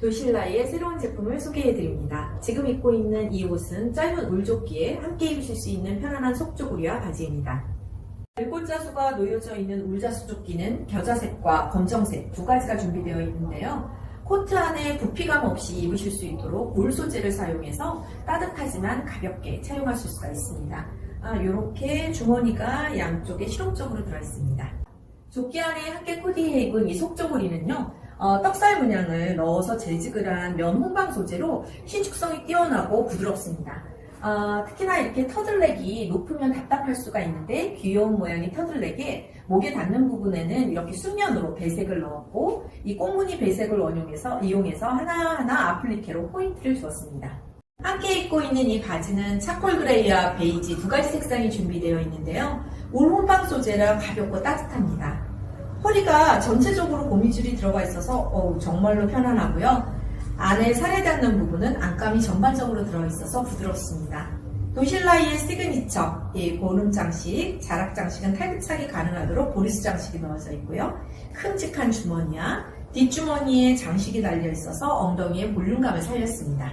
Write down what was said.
도실라이의 새로운 제품을 소개해드립니다. 지금 입고 있는 이 옷은 짧은 울조끼에 함께 입으실 수 있는 편안한 속조구리와 바지입니다. 일골자수가 놓여져 있는 울자수 조끼는 겨자색과 검정색 두 가지가 준비되어 있는데요. 코트 안에 부피감 없이 입으실 수 있도록 울 소재를 사용해서 따뜻하지만 가볍게 착용하실 수가 있습니다. 이렇게 주머니가 양쪽에 실용적으로 들어있습니다. 조끼 안에 함께 코디해 입은 이 속조구리는요, 어, 떡살 문양을 넣어서 재지글한 면 홍방 소재로 신축성이 뛰어나고 부드럽습니다. 어, 특히나 이렇게 터들넥이 높으면 답답할 수가 있는데 귀여운 모양의 터들넥에 목에 닿는 부분에는 이렇게 수면으로 배색을 넣었고 이 꽁무니 배색을 원용해서 이용해서 하나하나 아플리케로 포인트를 주었습니다. 함께 입고 있는 이 바지는 차콜 그레이와 베이지 두 가지 색상이 준비되어 있는데요. 울 혼방 소재라 가볍고 따뜻합니다. 허리가 전체적으로 고미줄이 들어가 있어서 어우, 정말로 편안하고요. 안에 살에 닿는 부분은 안감이 전반적으로 들어있어서 부드럽습니다. 도실라이의 시그니처, 이 보름 장식, 자락 장식은 탈부착이 가능하도록 보리스 장식이 넣어져 있고요. 큼직한 주머니와 뒷주머니에 장식이 달려 있어서 엉덩이의 볼륨감을 살렸습니다.